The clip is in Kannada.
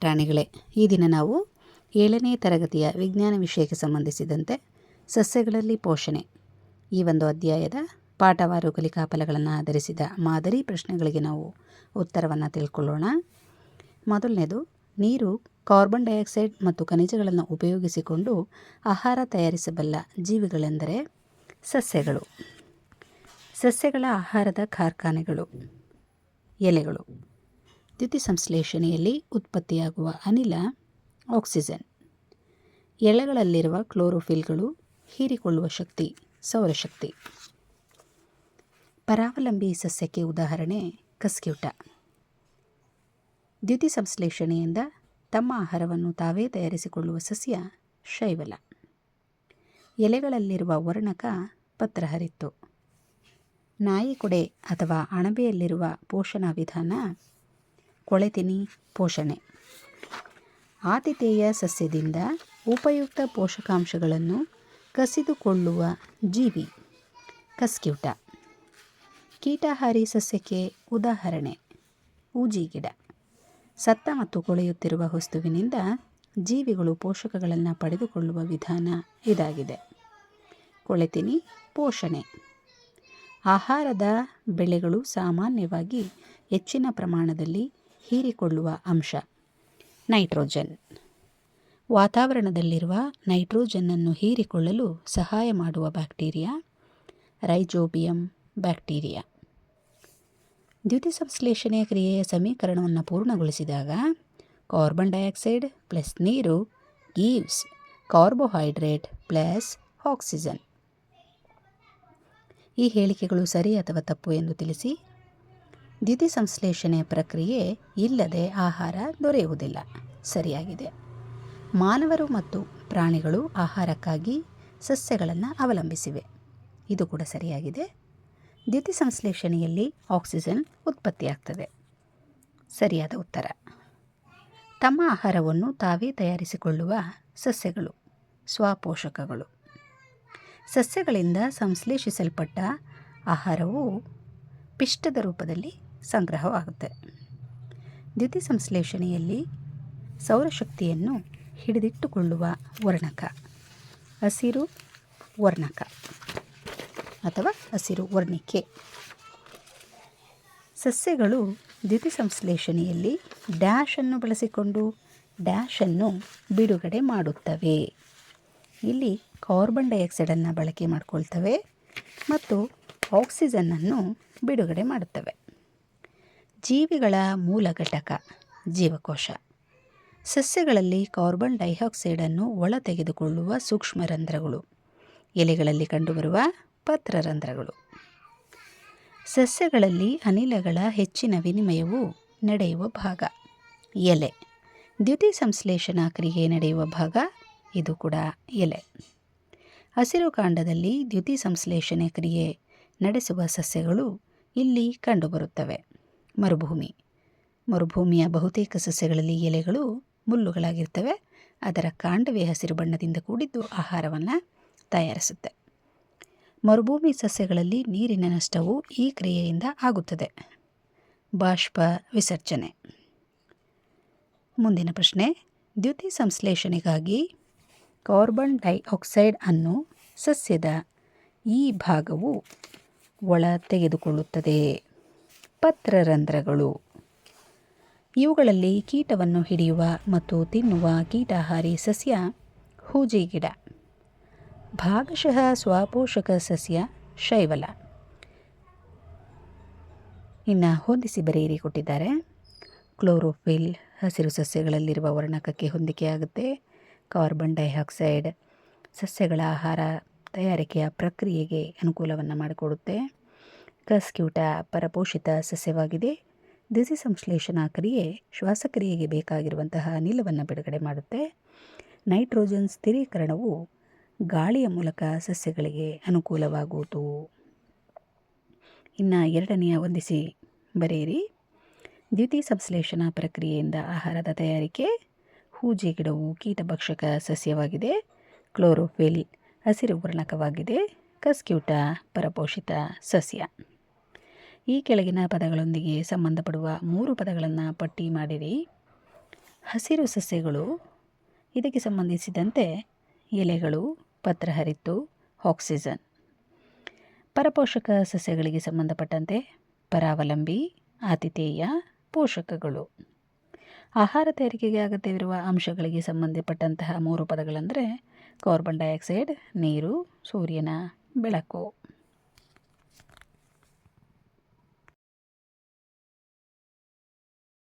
ಪ್ರಾಣಿಗಳೇ, ಈ ದಿನ ನಾವು ಏಳನೇ ತರಗತಿಯ ವಿಜ್ಞಾನ ವಿಷಯಕ್ಕೆ ಸಂಬಂಧಿಸಿದಂತೆ ಸಸ್ಯಗಳಲ್ಲಿ ಪೋಷಣೆ. ಈ ಒಂದು ಅಧ್ಯಾಯದ ಪಾಠವಾರು ಕಲಿಕಾ ಫಲಗಳನ್ನು ಆಧರಿಸಿದ ಮಾದರಿ ಪ್ರಶ್ನೆಗಳಿಗೆ ನಾವು ಉತ್ತರವನ್ನು ತಿಳ್ಕೊಳ್ಳೋಣ. ಮೊದಲನೇದು, ನೀರು ಕಾರ್ಬನ್ ಡೈಆಕ್ಸೈಡ್ ಮತ್ತು ಖನಿಜಗಳನ್ನು ಉಪಯೋಗಿಸಿಕೊಂಡು ಆಹಾರ ತಯಾರಿಸಬಲ್ಲ ಜೀವಿಗಳೆಂದರೆ ಸಸ್ಯಗಳು. ಸಸ್ಯಗಳ ಆಹಾರದ ಕಾರ್ಖಾನೆಗಳು, ಎಲೆಗಳು. ದ್ಯುತಿಸಂಶ್ಲೇಷಣೆಯಲ್ಲಿ ಉತ್ಪತ್ತಿಯಾಗುವ ಅನಿಲ ಆಕ್ಸಿಜನ್. ಎಳೆಗಳಲ್ಲಿರುವ ಕ್ಲೋರೋಫಿಲ್ಗಳು ಹೀರಿಕೊಳ್ಳುವ ಶಕ್ತಿ, ಸೌರಶಕ್ತಿ. ಪರಾವಲಂಬಿ ಸಸ್ಯಕ್ಕೆ ಉದಾಹರಣೆ, ಕಸ್ಕ್ಯೂಟ. ದ್ಯುತಿ ಸಂಶ್ಲೇಷಣೆಯಿಂದ ತಮ್ಮ ಆಹಾರವನ್ನು ತಾವೇ ತಯಾರಿಸಿಕೊಳ್ಳುವ ಸಸ್ಯ ಶೈವಲ. ಎಲೆಗಳಲ್ಲಿರುವ ವರ್ಣಕ ಪತ್ರಹರಿತ್ತು. ನಾಯಿ ಕೊಡೆ ಅಥವಾ ಅಣಬೆಯಲ್ಲಿರುವ ಪೋಷಣಾ ವಿಧಾನ ಕೊಳೆತಿನಿ ಪೋಷಣೆ. ಆತಿಥೇಯ ಸಸ್ಯದಿಂದ ಉಪಯುಕ್ತ ಪೋಷಕಾಂಶಗಳನ್ನು ಕಸಿದುಕೊಳ್ಳುವ ಜೀವಿ, ಕಸ್ಕ್ಯೂಟ. ಕೀಟಾಹಾರಿ ಸಸ್ಯಕ್ಕೆ ಉದಾಹರಣೆ, ಊಜಿ ಗಿಡ. ಸತ್ತ ಮತ್ತು ಕೊಳೆಯುತ್ತಿರುವ ವಸ್ತುವಿನಿಂದ ಜೀವಿಗಳು ಪೋಷಕಗಳನ್ನು ಪಡೆದುಕೊಳ್ಳುವ ವಿಧಾನ ಇದಾಗಿದೆ. ಕೊಳೆತಿನಿ ಪೋಷಣೆ. ಆಹಾರದ ಬೆಳೆಗಳು ಸಾಮಾನ್ಯವಾಗಿ ಹೆಚ್ಚಿನ ಪ್ರಮಾಣದಲ್ಲಿ ಹೀರಿಕೊಳ್ಳುವ ಅಂಶ. ನೈಟ್ರೋಜನ್. ವಾತಾವರಣದಲ್ಲಿರುವ ನೈಟ್ರೋಜನ್ನನ್ನು ಹೀರಿಕೊಳ್ಳಲು ಸಹಾಯ ಮಾಡುವ ಬ್ಯಾಕ್ಟೀರಿಯಾ ರೈಜೋಬಿಯಂ ಬ್ಯಾಕ್ಟೀರಿಯಾ. ದ್ಯುತಿ ಸಂಶ್ಲೇಷಣೆಯ ಕ್ರಿಯೆಯ ಸಮೀಕರಣವನ್ನು ಪೂರ್ಣಗೊಳಿಸಿದಾಗ ಕಾರ್ಬನ್ ಡೈಆಕ್ಸೈಡ್ ಪ್ಲಸ್ ನೀರು ಗೀವ್ಸ್ ಕಾರ್ಬೋಹೈಡ್ರೇಟ್ ಪ್ಲಸ್ ಆಕ್ಸಿಜನ್ ಈ ಹೇಳಿಕೆಗಳು ಸರಿ ಅಥವಾ ತಪ್ಪು ಎಂದು ತಿಳಿಸಿ ದ್ಯುತಿಸಂಶ್ಲೇಷಣೆಯ ಪ್ರಕ್ರಿಯೆ ಇಲ್ಲದೆ ಆಹಾರ ದೊರೆಯುವುದಿಲ್ಲ. ಸರಿಯಾಗಿದೆ. ಮಾನವರು ಮತ್ತು ಪ್ರಾಣಿಗಳು ಆಹಾರಕ್ಕಾಗಿ ಸಸ್ಯಗಳನ್ನು ಅವಲಂಬಿಸಿವೆ. ಇದು ಕೂಡ ಸರಿಯಾಗಿದೆ. ದ್ಯುತಿಸಂಶ್ಲೇಷಣೆಯಲ್ಲಿ ಆಕ್ಸಿಜನ್ ಉತ್ಪತ್ತಿಯಾಗ್ತದೆ. ಸರಿಯಾದ ಉತ್ತರ. ತಮ್ಮ ಆಹಾರವನ್ನು ತಾವೇ ತಯಾರಿಸಿಕೊಳ್ಳುವ ಸಸ್ಯಗಳು, ಸ್ವಪೋಷಕಗಳು. ಸಸ್ಯಗಳಿಂದ ಸಂಶ್ಲೇಷಿಸಲ್ಪಟ್ಟ ಆಹಾರವು ಪಿಷ್ಟದ ರೂಪದಲ್ಲಿ ಸಂಗ್ರಹವಾಗುತ್ತೆ. ದ್ಯುತಿಸಂಶ್ಲೇಷಣೆಯಲ್ಲಿ ಸೌರಶಕ್ತಿಯನ್ನು ಹಿಡಿದಿಟ್ಟುಕೊಳ್ಳುವ ವರ್ಣಕ. ಹಸಿರು ವರ್ಣಕ ಅಥವಾ ಹಸಿರು ವರ್ಣಿಕೆ. ಸಸ್ಯಗಳು ದ್ಯುತಿಸಂಶ್ಲೇಷಣೆಯಲ್ಲಿ ಡ್ಯಾಶನ್ನು ಬಳಸಿಕೊಂಡು ಡ್ಯಾಶನ್ನು ಬಿಡುಗಡೆ ಮಾಡುತ್ತವೆ. ಇಲ್ಲಿ ಕಾರ್ಬನ್ ಡೈಆಕ್ಸೈಡನ್ನು ಬಳಕೆ ಮಾಡಿಕೊಳ್ತವೆ ಮತ್ತು ಆಕ್ಸಿಜನ್ನನ್ನು ಬಿಡುಗಡೆ ಮಾಡುತ್ತವೆ. ಜೀವಿಗಳ ಮೂಲ ಘಟಕ, ಜೀವಕೋಶ. ಸಸ್ಯಗಳಲ್ಲಿ ಕಾರ್ಬನ್ ಡೈಆಕ್ಸೈಡನ್ನು ಒಳ ತೆಗೆದುಕೊಳ್ಳುವ ಸೂಕ್ಷ್ಮ ರಂಧ್ರಗಳು ಎಲೆಗಳಲ್ಲಿ ಕಂಡುಬರುವ ಪತ್ರರಂಧ್ರಗಳು. ಸಸ್ಯಗಳಲ್ಲಿ ಅನಿಲಗಳ ಹೆಚ್ಚಿನ ವಿನಿಮಯವು ನಡೆಯುವ ಭಾಗ. ಎಲೆ. ದ್ಯುತಿ ಸಂಶ್ಲೇಷಣಾ ಕ್ರಿಯೆ ನಡೆಯುವ ಭಾಗ. ಇದು ಕೂಡ ಎಲೆ. ಹಸಿರು ಕಾಂಡದಲ್ಲಿ ದ್ಯುತಿ ಸಂಶ್ಲೇಷಣೆ ಕ್ರಿಯೆ ನಡೆಸುವ ಸಸ್ಯಗಳು ಇಲ್ಲಿ ಕಂಡುಬರುತ್ತವೆ. ಮರುಭೂಮಿ. ಮರುಭೂಮಿಯ ಬಹುತೇಕ ಸಸ್ಯಗಳಲ್ಲಿ ಎಲೆಗಳು ಮುಳ್ಳುಗಳಾಗಿರ್ತವೆ ಅದರ ಕಾಂಡವೇ ಹಸಿರು ಬಣ್ಣದಿಂದ ಕೂಡಿದ್ದು ಆಹಾರವನ್ನು ತಯಾರಿಸುತ್ತೆ. ಮರುಭೂಮಿ ಸಸ್ಯಗಳಲ್ಲಿ ನೀರಿನ ನಷ್ಟವು ಈ ಕ್ರಿಯೆಯಿಂದ ಆಗುತ್ತದೆ. ಬಾಷ್ಪ ವಿಸರ್ಜನೆ. ಮುಂದಿನ ಪ್ರಶ್ನೆ. ದ್ಯುತಿ ಸಂಶ್ಲೇಷಣೆಗಾಗಿ ಕಾರ್ಬನ್ ಡೈಆಕ್ಸೈಡ್ ಅನ್ನು ಸಸ್ಯದ ಈ ಭಾಗವು ಒಳ ತೆಗೆದುಕೊಳ್ಳುತ್ತದೆ. ಪತ್ರರಂಧ್ರಗಳು ಇವುಗಳಲ್ಲಿ ಕೀಟವನ್ನು ಹಿಡಿಯುವ ಮತ್ತು ತಿನ್ನುವ ಕೀಟಾಹಾರಿ ಸಸ್ಯ ಹೂಜಿ ಗಿಡ. ಭಾಗಶಃ ಸ್ವಪೋಷಕ ಸಸ್ಯ ಶೈವಲ. ಇನ್ನು ಹೊಂದಿಸಿ ಬರೆಯಿರಿ ಕೊಟ್ಟಿದ್ದಾರೆ. ಕ್ಲೋರೋಫಿಲ್ ಹಸಿರು ಸಸ್ಯಗಳಲ್ಲಿರುವ ವರ್ಣಕಕ್ಕೆ ಹೊಂದಿಕೆಯಾಗುತ್ತೆ. ಕಾರ್ಬನ್ ಡೈಆಕ್ಸೈಡ್ ಸಸ್ಯಗಳ ಆಹಾರ ತಯಾರಿಕೆಯ ಪ್ರಕ್ರಿಯೆಗೆ ಅನುಕೂಲವನ್ನು ಮಾಡಿಕೊಡುತ್ತೆ. ಕಸ್ಕ್ಯೂಟ ಪರಪೋಷಿತ ಸಸ್ಯವಾಗಿದೆ. ದಿಸಿ ಸಂಶ್ಲೇಷಣಾ ಕ್ರಿಯೆ ಶ್ವಾಸಕ್ರಿಯೆಗೆ ಬೇಕಾಗಿರುವಂತಹ ಅನಿಲವನ್ನು ಬಿಡುಗಡೆ ಮಾಡುತ್ತೆ. ನೈಟ್ರೋಜನ್ ಸ್ಥಿರೀಕರಣವು ಗಾಳಿಯ ಮೂಲಕ ಸಸ್ಯಗಳಿಗೆ ಅನುಕೂಲವಾಗುವುದು. ಇನ್ನು ಎರಡನೆಯ ಹೊಂದಿಸಿ ಬರೆಯಿರಿ. ದ್ಯುತಿ ಸಂಶ್ಲೇಷಣಾ ಪ್ರಕ್ರಿಯೆಯಿಂದ ಆಹಾರದ ತಯಾರಿಕೆ. ಹೂಜೆ ಗಿಡವು ಕೀಟಭಕ್ಷಕ ಸಸ್ಯವಾಗಿದೆ. ಕ್ಲೋರೋಫಿಲ್ ಹಸಿರು ವರ್ಣಕವಾಗಿದೆ. ಕಸ್ಕ್ಯೂಟ ಪರಪೋಷಿತ ಸಸ್ಯ. ಈ ಕೆಳಗಿನ ಪದಗಳೊಂದಿಗೆ ಸಂಬಂಧಪಡುವ ಮೂರು ಪದಗಳನ್ನು ಪಟ್ಟಿ ಮಾಡಿರಿ. ಹಸಿರು ಸಸ್ಯಗಳು, ಇದಕ್ಕೆ ಸಂಬಂಧಿಸಿದಂತೆ ಎಲೆಗಳು ಪತ್ರಹರಿತ್ತು ಆಕ್ಸಿಜನ್. ಪರಪೋಷಕ ಸಸ್ಯಗಳಿಗೆ ಸಂಬಂಧಪಟ್ಟಂತೆ ಪರಾವಲಂಬಿ, ಆತಿಥೇಯ, ಪೋಷಕಗಳು. ಆಹಾರ ತಯಾರಿಕೆಗೆ ಅಗತ್ಯವಿರುವ ಅಂಶಗಳಿಗೆ ಸಂಬಂಧಪಟ್ಟಂತಹ ಮೂರು ಪದಗಳೆಂದರೆ ಕಾರ್ಬನ್ ಡೈಆಕ್ಸೈಡ್ ನೀರು, ಸೂರ್ಯನ ಬೆಳಕು.